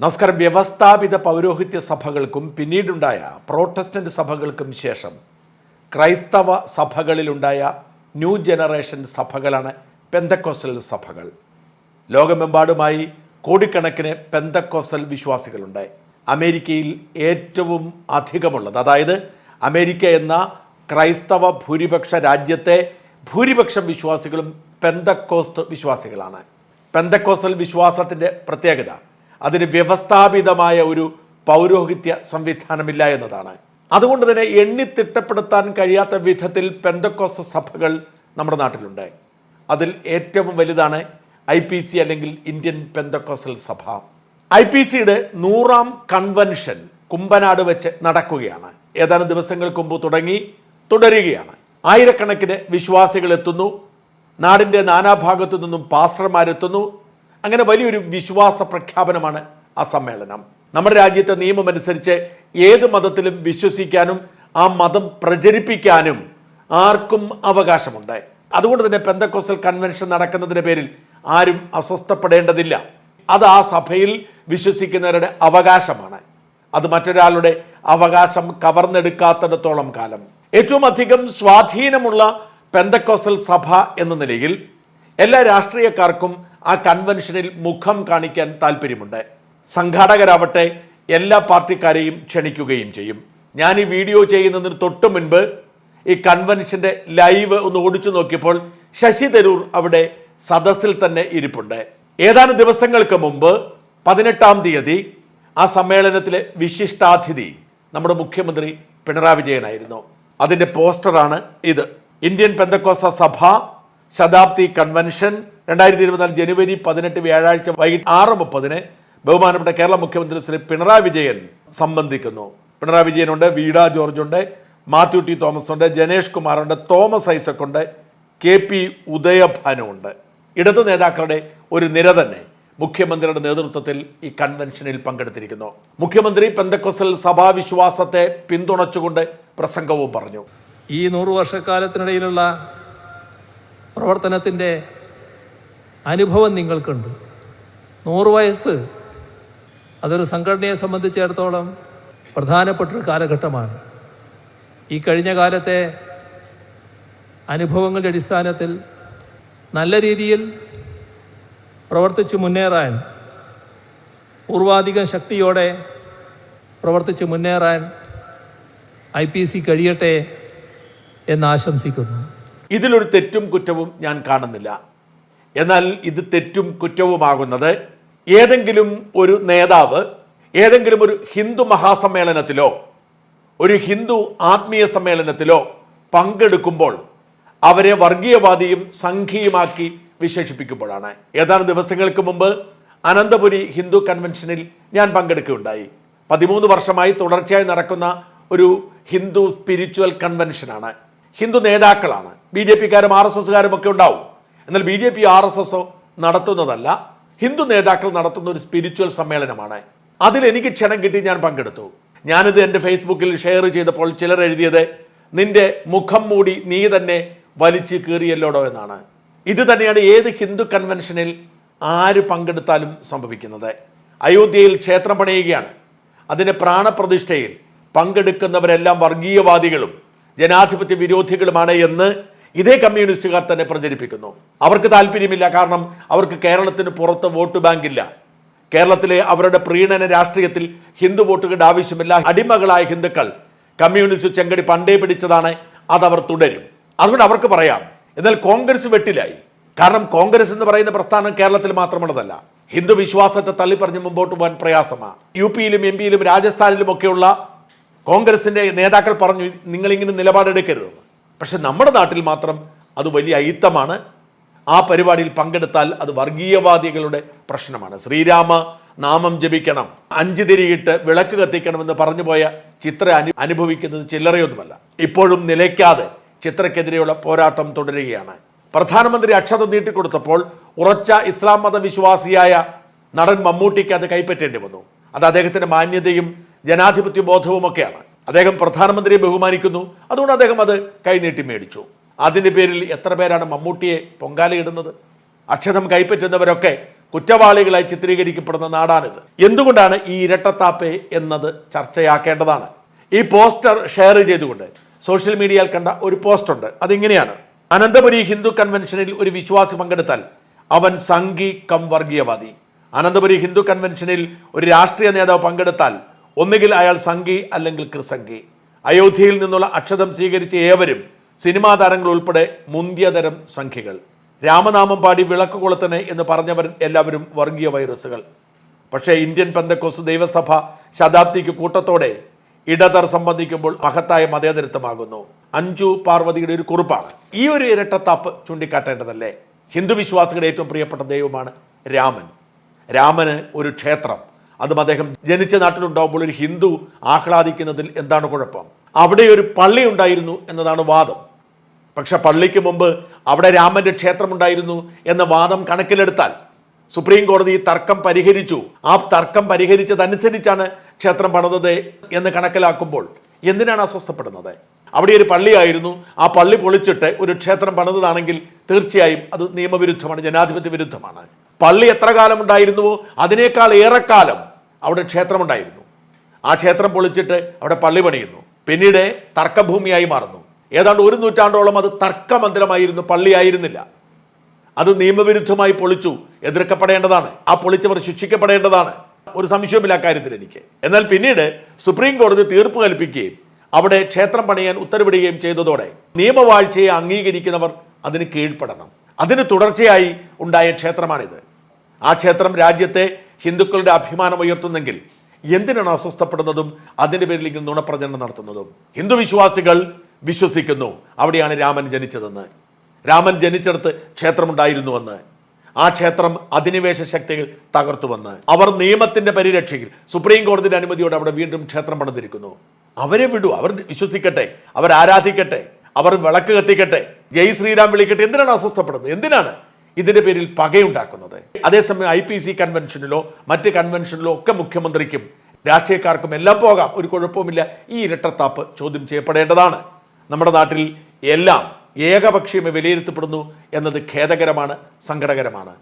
നമസ്കാരം വ്യവസ്ഥാപിത പൗരോഹിത്യ സഭകൾക്കും പിന്നീടുണ്ടായ പ്രോട്ടസ്റ്റന്റ് സഭകൾക്കും ശേഷം ക്രൈസ്തവ സഭകളിലുണ്ടായ ന്യൂ ജനറേഷൻ സഭകളാണ് പെന്തക്കോസ്റ്റൽ സഭകൾ. ലോകമെമ്പാടുമായി കോടിക്കണക്കിന് പെന്തക്കോസ്റ്റൽ വിശ്വാസികളുണ്ട്. അമേരിക്കയിൽ ഏറ്റവും അധികമുള്ളത് അതായത് അമേരിക്ക എന്ന ക്രൈസ്തവ ഭൂരിപക്ഷ രാജ്യത്തെ ഭൂരിപക്ഷം വിശ്വാസികളും പെന്തക്കോസ്റ്റ് വിശ്വാസികളാണ്. പെന്തക്കോസ്റ്റൽ വിശ്വാസത്തിന്റെ പ്രത്യേകത അതിന് വ്യവസ്ഥാപിതമായ ഒരു പൗരോഹിത്യ സംവിധാനമില്ല എന്നതാണ്. അതുകൊണ്ട് തന്നെ എണ്ണി തിട്ടപ്പെടുത്താൻ കഴിയാത്ത വിധത്തിൽ പെന്തക്കോസ സഭകൾ നമ്മുടെ നാട്ടിലുണ്ട്. അതിൽ ഏറ്റവും വലുതാണ് ഐ പി സി അല്ലെങ്കിൽ ഇന്ത്യൻ പെന്തക്കോസൽ സഭ. ഐ പി സിയുടെ നൂറാം കൺവെൻഷൻ കുമ്പനാട് വെച്ച് നടക്കുകയാണ്. ഏതാനും ദിവസങ്ങൾക്ക് മുമ്പ് തുടങ്ങി തുടരുകയാണ്. ആയിരക്കണക്കിന് വിശ്വാസികൾ എത്തുന്നു. നാടിന്റെ നാനാഭാഗത്തു നിന്നും പാസ്റ്റർമാരെത്തുന്നു. അങ്ങനെ വലിയൊരു വിശ്വാസ പ്രഖ്യാപനമാണ് ആ സമ്മേളനം. നമ്മുടെ രാജ്യത്തെ നിയമമനുസരിച്ച് ഏത് മതത്തിലും വിശ്വസിക്കാനും ആ മതം പ്രചരിപ്പിക്കാനും ആർക്കും അവകാശമുണ്ട്. അതുകൊണ്ട് തന്നെ പെന്തക്കോസൽ കൺവെൻഷൻ നടക്കുന്നതിന്റെ പേരിൽ ആരും അസ്വസ്ഥപ്പെടേണ്ടതില്ല. അത് ആ സഭയിൽ വിശ്വസിക്കുന്നവരുടെ അവകാശമാണ്. അത് മറ്റൊരാളുടെ അവകാശം കവർന്നെടുക്കാത്തിടത്തോളം കാലം. ഏറ്റവും അധികം സ്വാധീനമുള്ള പെന്തക്കോസൽ സഭ എന്ന നിലയിൽ എല്ലാ രാഷ്ട്രീയക്കാർക്കും ആ കൺവെൻഷനിൽ മുഖം കാണിക്കാൻ താല്പര്യമുണ്ട്. സംഘാടകരാവട്ടെ എല്ലാ പാർട്ടിക്കാരെയും ക്ഷണിക്കുകയും ചെയ്യും. ഞാൻ ഈ വീഡിയോ ചെയ്യുന്നതിന് തൊട്ട് മുൻപ് ഈ കൺവെൻഷന്റെ ലൈവ് ഒന്ന് ഓടിച്ചു നോക്കിയപ്പോൾ ശശി തരൂർ അവിടെ സദസ്സിൽ തന്നെ ഇരിപ്പുണ്ട്. ഏതാനും ദിവസങ്ങൾക്ക് മുമ്പ് പതിനെട്ടാം തീയതി ആ സമ്മേളനത്തിലെ വിശിഷ്ടാതിഥി നമ്മുടെ മുഖ്യമന്ത്രി പിണറായി വിജയനായിരുന്നു. അതിന്റെ പോസ്റ്ററാണ് ഇത്. ഇന്ത്യൻ പെന്തക്കോസ സഭ ശതാബ്ദി കൺവെൻഷൻ രണ്ടായിരത്തി ഇരുപത്തിനാല് ജനുവരി പതിനെട്ട് വ്യാഴാഴ്ച വൈകിട്ട് ആറ് മുപ്പതിന് ബഹുമാനപ്പെട്ട കേരള മുഖ്യമന്ത്രി ശ്രീ പിണറായി വിജയൻ സംബന്ധിക്കുന്നു. പിണറായി വിജയനുണ്ട് വീട ജോർജ് ഉണ്ട് മാത്യു ടി തോമസ് ഉണ്ട് ജനേഷ് കുമാറുണ്ട് തോമസ് ഐസക് ഉണ്ട് കെ പി ഉദയഭാനു ഉണ്ട് ഇടതു നേതാക്കളുടെ ഒരു നിര തന്നെ മുഖ്യമന്ത്രിയുടെ നേതൃത്വത്തിൽ ഈ കൺവെൻഷനിൽ പങ്കെടുത്തിരിക്കുന്നു. മുഖ്യമന്ത്രി പെന്തക്കൊസൽ സഭാവിശ്വാസത്തെ പിന്തുണച്ചുകൊണ്ട് പ്രസംഗവും പറഞ്ഞു. ഈ നൂറു വർഷക്കാലത്തിനിടയിലുള്ള പ്രവർത്തനത്തിന്റെ അനുഭവം നിങ്ങൾക്കുണ്ട്. നൂറ് വയസ്സ് അതൊരു സംഘടനയെ സംബന്ധിച്ചിടത്തോളം പ്രധാനപ്പെട്ടൊരു കാലഘട്ടമാണ്. ഈ കഴിഞ്ഞ കാലത്തെ അനുഭവങ്ങളുടെ അടിസ്ഥാനത്തിൽ നല്ല രീതിയിൽ പ്രവർത്തിച്ച് മുന്നേറാൻ പൂർവാധികം ശക്തിയോടെ പ്രവർത്തിച്ച് മുന്നേറാൻ ഐ പി സി കഴിയട്ടെ എന്ന് ആശംസിക്കുന്നു. ഇതിലൊരു തെറ്റും കുറ്റവും ഞാൻ കാണുന്നില്ല. എന്നാൽ ഇത് തെറ്റും കുറ്റവുമാകുന്നത് ഏതെങ്കിലും ഒരു നേതാവ് ഏതെങ്കിലും ഒരു ഹിന്ദു മഹാസമ്മേളനത്തിലോ ഒരു ഹിന്ദു ആത്മീയ സമ്മേളനത്തിലോ പങ്കെടുക്കുമ്പോൾ അവരെ വർഗീയവാദിയും സംഘീയമാക്കി വിശേഷിപ്പിക്കുമ്പോഴാണ്. ഏതാനും ദിവസങ്ങൾക്ക് മുമ്പ് അനന്തപുരി ഹിന്ദു കൺവെൻഷനിൽ ഞാൻ പങ്കെടുക്കുകയുണ്ടായി. പതിമൂന്ന് വർഷമായി തുടർച്ചയായി നടക്കുന്ന ഒരു ഹിന്ദു സ്പിരിച്വൽ കൺവെൻഷനാണ്. ഹിന്ദു നേതാക്കളാണ്. ബി ജെ പിക്കാരും ആർ എസ് എസ്സുകാരും ഒക്കെ ഉണ്ടാവും. എന്നാൽ B J P R S S നടത്തുന്നതല്ല. Hindu നേതാക്കൾ നടത്തുന്ന ഒരു സ്പിരിച്വൽ സമ്മേളനമാണ്. അതിൽ എനിക്ക് ക്ഷണം കിട്ടി ഞാൻ പങ്കെടുത്തു. ഞാനിത് എന്റെ ഫേസ്ബുക്കിൽ ഷെയർ ചെയ്തപ്പോൾ ചിലർ എഴുതിയത് നിന്റെ മുഖം മൂടി നീ തന്നെ വലിച്ചു കീറിയല്ലോടോ എന്നാണ്. ഇത് തന്നെയാണ് ഏത് ഹിന്ദു കൺവെൻഷനിൽ ആര് പങ്കെടുത്താലും സംഭവിക്കുന്നത്. അയോധ്യയിൽ ക്ഷേത്രം പണിയുകയാണ്. അതിന്റെ പ്രാണപ്രതിഷ്ഠയിൽ പങ്കെടുക്കുന്നവരെല്ലാം വർഗീയവാദികളും ജനാധിപത്യ വിരോധികളുമാണ് എന്ന് ഇതേ കമ്മ്യൂണിസ്റ്റുകാർ തന്നെ പ്രചരിപ്പിക്കുന്നു. അവർക്ക് താല്പര്യമില്ല കാരണം അവർക്ക് കേരളത്തിന് പുറത്ത് വോട്ട് ബാങ്കില്ല. കേരളത്തിലെ അവരുടെ പ്രീണന രാഷ്ട്രീയത്തിൽ ഹിന്ദു വോട്ടുകളുടെ ആവശ്യമില്ല. അടിമകളായ ഹിന്ദുക്കൾ കമ്മ്യൂണിസ്റ്റ് ചെങ്കടി പണ്ടേ പിടിച്ചതാണ് അതവർ തുടരും. അതുകൊണ്ട് അവർക്ക് പറയാം എന്നാൽ കോൺഗ്രസ് വെട്ടിലായി. കാരണം കോൺഗ്രസ് എന്ന് പറയുന്ന പ്രസ്ഥാനം കേരളത്തിൽ മാത്രമുള്ളതല്ല. ഹിന്ദു വിശ്വാസത്തെ തള്ളിപ്പറഞ്ഞ് മുമ്പോട്ട് പോകാൻ പ്രയാസമാണ് യു പിയിലും എം പിയിലും രാജസ്ഥാനിലും ഒക്കെയുള്ള കോൺഗ്രസിന്റെ നേതാക്കൾ പറഞ്ഞു നിങ്ങളിങ്ങനെ നിലപാടെടുക്കരുതെന്ന്. പക്ഷെ നമ്മുടെ നാട്ടിൽ മാത്രം അത് വലിയ അയിത്തമാണ്. ആ പരിപാടിയിൽ പങ്കെടുത്താൽ അത് വർഗീയവാദികളുടെ പ്രശ്നമാണ്. ശ്രീരാമ നാമം ജപിക്കണം അഞ്ചു തിരിയിട്ട് വിളക്ക് കത്തിക്കണമെന്ന് പറഞ്ഞു പോയ ചിത്ര അനു അനുഭവിക്കുന്നത് ചില്ലറയൊന്നുമല്ല. ഇപ്പോഴും നിലയ്ക്കാതെ ചിത്രക്കെതിരെയുള്ള പോരാട്ടം തുടരുകയാണ്. പ്രധാനമന്ത്രി അക്ഷത നീട്ടിക്കൊടുത്തപ്പോൾ ഉറച്ച ഇസ്ലാം മതവിശ്വാസിയായ നടൻ മമ്മൂട്ടിക്ക് അത് കൈപ്പറ്റേണ്ടി വന്നു. അത് അദ്ദേഹത്തിന്റെ മാന്യതയും ജനാധിപത്യ ബോധവുമൊക്കെയാണ്. അദ്ദേഹം പ്രധാനമന്ത്രിയെ ബഹുമാനിക്കുന്നു. അതുകൊണ്ട് അദ്ദേഹം അത് കൈനീട്ടി മേടിച്ചു. അതിന്റെ പേരിൽ എത്ര പേരാണ് മമ്മൂട്ടിയെ പൊങ്കാലയിടുന്നത്? അക്ഷതം കൈപ്പറ്റുന്നവരൊക്കെ കുറ്റവാളികളായി ചിത്രീകരിക്കപ്പെടുന്ന നാടാണിത്. എന്തുകൊണ്ടാണ് ഈ ഇരട്ടത്താപ്പ് എന്നത് ചർച്ചയാക്കേണ്ടതാണ്? ഈ പോസ്റ്റർ ഷെയർ ചെയ്തുകൊണ്ട് സോഷ്യൽ മീഡിയയിൽ കണ്ട ഒരു പോസ്റ്റ് ഉണ്ട് അതിങ്ങനെയാണ്. അനന്തപുരി ഹിന്ദു കൺവെൻഷനിൽ ഒരു വിശ്വാസി പങ്കെടുത്താൽ അവൻ സംഘി കം വർഗീയവാദി. അനന്തപുരി ഹിന്ദു കൺവെൻഷനിൽ ഒരു രാഷ്ട്രീയ നേതാവ് പങ്കെടുത്താൽ ഒന്നുകിൽ അയാൾ സംഘി അല്ലെങ്കിൽ ക്രിസംഘി അയോധ്യയിൽ നിന്നുള്ള അക്ഷതം സ്വീകരിച്ച ഏവരും സിനിമാ താരങ്ങൾ ഉൾപ്പെടെ മുന്തിയതരം സംഖ്യകൾ രാമനാമം പാടി വിളക്ക് കൊളുത്തനെ എന്ന് പറഞ്ഞവർ എല്ലാവരും വർഗീയ വൈറസുകൾ. പക്ഷേ ഇന്ത്യൻ പെന്തക്കോസ് ദൈവസഭ ശതാബ്ദിക്ക് കൂട്ടത്തോടെ ഇടതർ സംബന്ധിക്കുമ്പോൾ മഹത്തായ മതേതരത്വമാകുന്നു. അഞ്ചു പാർവതിയുടെ ഒരു കുറിപ്പാണ്. ഈ ഒരു ഇരട്ടത്താപ്പ് ചൂണ്ടിക്കാട്ടേണ്ടതല്ലേ? ഹിന്ദു വിശ്വാസികളുടെ ഏറ്റവും പ്രിയപ്പെട്ട ദൈവമാണ് രാമൻ. രാമന് ഒരു ക്ഷേത്രം. അതും അദ്ദേഹം ജനിച്ച നാട്ടിലുണ്ടാകുമ്പോൾ ഒരു ഹിന്ദു ആഹ്ലാദിക്കുന്നതിൽ എന്താണ് കുഴപ്പം? അവിടെ ഒരു പള്ളി ഉണ്ടായിരുന്നു എന്നതാണ് വാദം. പക്ഷെ പള്ളിക്ക് മുമ്പ് അവിടെ രാമന്റെ ക്ഷേത്രമുണ്ടായിരുന്നു എന്ന വാദം കണക്കിലെടുത്താൽ സുപ്രീം കോടതി ഈ തർക്കം പരിഹരിച്ചു. ആ തർക്കം പരിഹരിച്ചതനുസരിച്ചാണ് ക്ഷേത്രം പണിതത് എന്ന് കണക്കിലാക്കുമ്പോൾ എന്തിനാണ് അസ്വസ്ഥപ്പെടുന്നത്? അവിടെ ഒരു പള്ളിയായിരുന്നു. ആ പള്ളി പൊളിച്ചിട്ട് ഒരു ക്ഷേത്രം പണിതതാണെങ്കിൽ തീർച്ചയായും അത് നിയമവിരുദ്ധമാണ് ജനാധിപത്യ വിരുദ്ധമാണ് പള്ളി എത്ര കാലം ഉണ്ടായിരുന്നുവോ അതിനേക്കാൾ ഏറെക്കാലം അവിടെ ക്ഷേത്രമുണ്ടായിരുന്നു. ആ ക്ഷേത്രം പൊളിച്ചിട്ട് അവിടെ പള്ളി പണിയുന്നു. പിന്നീട് തർക്കഭൂമിയായി മാറുന്നു. ഏതാണ്ട് ഒരു നൂറ്റാണ്ടോളം അത് തർക്കമന്ദിരമായിരുന്നു പള്ളിയായിരുന്നില്ല. അത് നിയമവിരുദ്ധമായി പൊളിച്ചു എതിർക്കപ്പെടേണ്ടതാണ്. ആ പൊളിച്ചവർ ശിക്ഷിക്കപ്പെടേണ്ടതാണ്. ഒരു സംശയവുമില്ല കാര്യത്തിൽ എനിക്ക്. എന്നാൽ പിന്നീട് സുപ്രീം കോടതി തീർപ്പ് കൽപ്പിക്കുകയും അവിടെ ക്ഷേത്രം പണിയാൻ ഉത്തരവിടുകയും ചെയ്തതോടെ നിയമവാഴ്ചയെ അംഗീകരിക്കുന്നവർ അതിന് കീഴ്പ്പെടണം. അതിന് തുടർച്ചയായി ഉണ്ടായ ക്ഷേത്രമാണിത്. ആ ക്ഷേത്രം രാജ്യത്തെ ഹിന്ദുക്കളുടെ അഭിമാനം ഉയർത്തുന്നെങ്കിൽ എന്തിനാണ് അസ്വസ്ഥപ്പെടുന്നതും അതിന്റെ പേരിൽ ഇങ്ങനെ നുണപ്രചരണം നടത്തുന്നതും? ഹിന്ദു വിശ്വാസികൾ വിശ്വസിക്കുന്നു അവിടെയാണ് രാമൻ ജനിച്ചതെന്ന്. രാമൻ ജനിച്ചെടുത്ത് ക്ഷേത്രമുണ്ടായിരുന്നുവെന്ന്. ആ ക്ഷേത്രം അധിനിവേശ ശക്തികൾ തകർത്തുവന്ന്. അവർ നിയമത്തിന്റെ പരിരക്ഷയിൽ സുപ്രീം കോടതിയുടെ അനുമതിയോടെ അവിടെ വീണ്ടും ക്ഷേത്രം പണിതിരിക്കുന്നു. അവരെ വിടൂ അവർ വിശ്വസിക്കട്ടെ അവർ ആരാധിക്കട്ടെ അവർ വിളക്ക് കത്തിക്കട്ടെ ജയ് ശ്രീരാം വിളിക്കട്ടെ എന്തിനാണ് അസ്വസ്ഥപ്പെടുന്നത്? എന്തിനാണ്? ഇതിന്റെ പേരിൽ പകയുണ്ടാക്കുന്നത്. അതേസമയം ഐ പി സി കൺവെൻഷനിലോ മറ്റ് കൺവെൻഷനിലോ ഒക്കെ മുഖ്യമന്ത്രിക്കും രാഷ്ട്രീയക്കാർക്കും എല്ലാം പോകാം. ഒരു കുഴപ്പവുമില്ല. ഈ ഇരട്ടത്താപ്പ് ചോദ്യം ചെയ്യപ്പെടേണ്ടതാണ്. നമ്മുടെ നാട്ടിൽ എല്ലാം ഏകപക്ഷീയമായി വിലയിരുത്തപ്പെടുന്നു എന്നത് ഖേദകരമാണ് സങ്കടകരമാണ്.